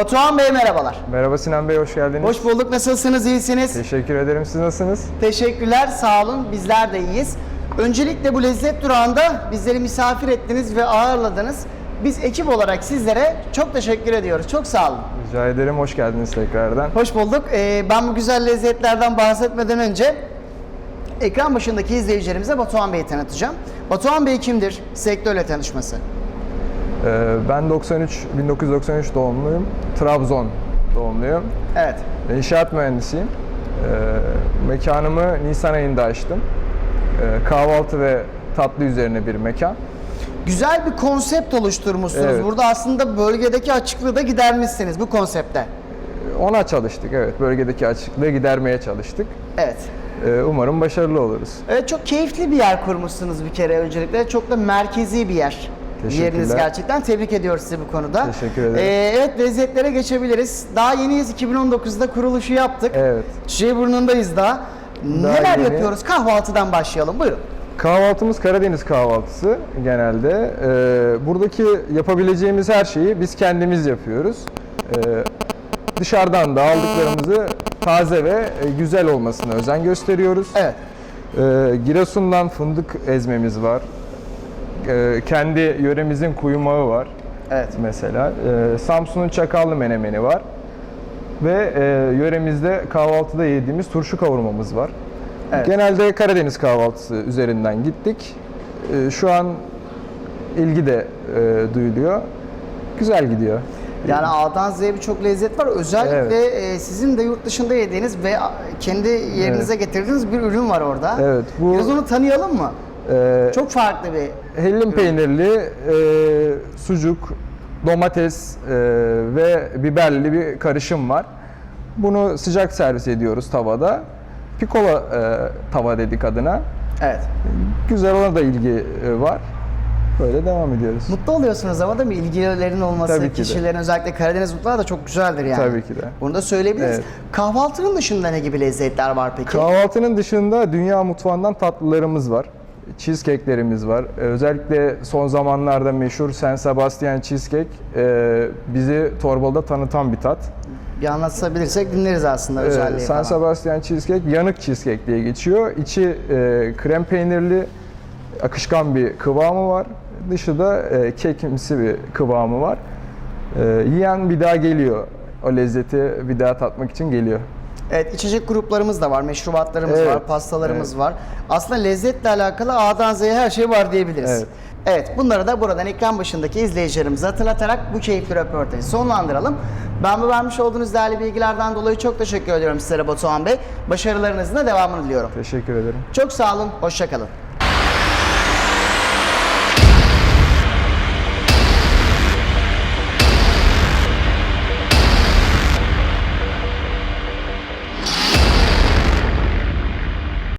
Batuhan Bey merhabalar. Merhaba Sinan Bey, hoş geldiniz. Hoş bulduk. Nasılsınız? İyisiniz? Teşekkür ederim. Siz nasılsınız? Teşekkürler. Sağ olun. Bizler de iyiyiz. Öncelikle bu lezzet durağında bizleri misafir ettiniz ve ağırladınız. Biz ekip olarak sizlere çok teşekkür ediyoruz. Çok sağ olun. Rica ederim, hoş geldiniz tekrardan. Hoş bulduk. Ee, ben bu güzel lezzetlerden bahsetmeden önce ekran başındaki izleyicilerimize Batuhan Bey'i tanıtacağım. Batuhan Bey kimdir? Sektörle tanışması. Ee, ben 93, 1993 doğumluyum. Trabzon doğumluyum. Evet. İnşaat mühendisiyim. Ee, mekanımı Nisan ayında açtım. Ee, kahvaltı ve tatlı üzerine bir mekan. Güzel bir konsept oluşturmuşsunuz. Evet. Burada aslında bölgedeki açıklığı da gidermişsiniz bu konsepte. Ona çalıştık, evet. Bölgedeki açıklığı gidermeye çalıştık. Evet. Umarım başarılı oluruz. Evet çok keyifli bir yer kurmuşsunuz bir kere öncelikle. Çok da merkezi bir yer. Yeriniz gerçekten. Tebrik ediyoruz sizi bu konuda. Teşekkür ederim. Ee, evet lezzetlere geçebiliriz. Daha yeniyiz. 2019'da kuruluşu yaptık. Evet. Çiçeği daha. Neler yeni. yapıyoruz? Kahvaltıdan başlayalım. Buyurun. Kahvaltımız Karadeniz kahvaltısı genelde. Ee, buradaki yapabileceğimiz her şeyi biz kendimiz yapıyoruz. Ee, dışarıdan da aldıklarımızı taze ve e, güzel olmasına özen gösteriyoruz. Evet. Ee, Giresun'dan fındık ezmemiz var. Ee, kendi yöremizin kuyumağı var Evet. mesela. Ee, Samsun'un çakallı menemeni var. Ve e, yöremizde kahvaltıda yediğimiz turşu kavurmamız var. Evet. Genelde Karadeniz kahvaltısı üzerinden gittik. Ee, şu an ilgi de e, duyuluyor. Güzel gidiyor. Yani A'dan Z'ye birçok lezzet var. Özellikle e, sizin de yurt dışında yediğiniz ve kendi yerinize getirdiğiniz bir ürün var orada. Evet, bu- Biraz onu tanıyalım mı? Ee, Çok farklı bir hellim peynirli, e, sucuk, domates e, ve biberli bir karışım var. Bunu sıcak servis ediyoruz tavada. Pikola e, tava dedik adına. Evet. Güzel ona da ilgi e, var. Böyle devam ediyoruz. Mutlu oluyorsunuz ama değil mi? İlgilerin olması, Tabii ki de. kişilerin özellikle Karadeniz mutfağı da çok güzeldir yani. Tabii ki de. Bunu da söyleyebiliriz. Evet. Kahvaltının dışında ne gibi lezzetler var peki? Kahvaltının dışında dünya mutfağından tatlılarımız var. Cheesecake'lerimiz var. Ee, Özellikle son zamanlarda meşhur San Sebastian Cheesecake e, bizi Torbalı'da tanıtan bir tat. bir anlatabilirsek dinleriz aslında Ee, özelliği San falan. Sebastian Cheesecake yanık cheesecake diye geçiyor. İçi e, krem peynirli, akışkan bir kıvamı var. Dışı da e, kekimsi bir kıvamı var. E, yiyen bir daha geliyor. O lezzeti bir daha tatmak için geliyor. Evet içecek gruplarımız da var, meşrubatlarımız Evet, var, pastalarımız evet. var. Aslında lezzetle alakalı A'dan Z'ye her şey var diyebiliriz. Evet. Evet bunları da buradan ekran başındaki izleyicilerimize hatırlatarak bu keyifli röportajı sonlandıralım. Ben bu vermiş olduğunuz değerli bilgilerden dolayı çok teşekkür ediyorum sizlere Batuhan Bey. Başarılarınızın da devamını diliyorum. Teşekkür ederim. Çok sağ olun, hoşçakalın.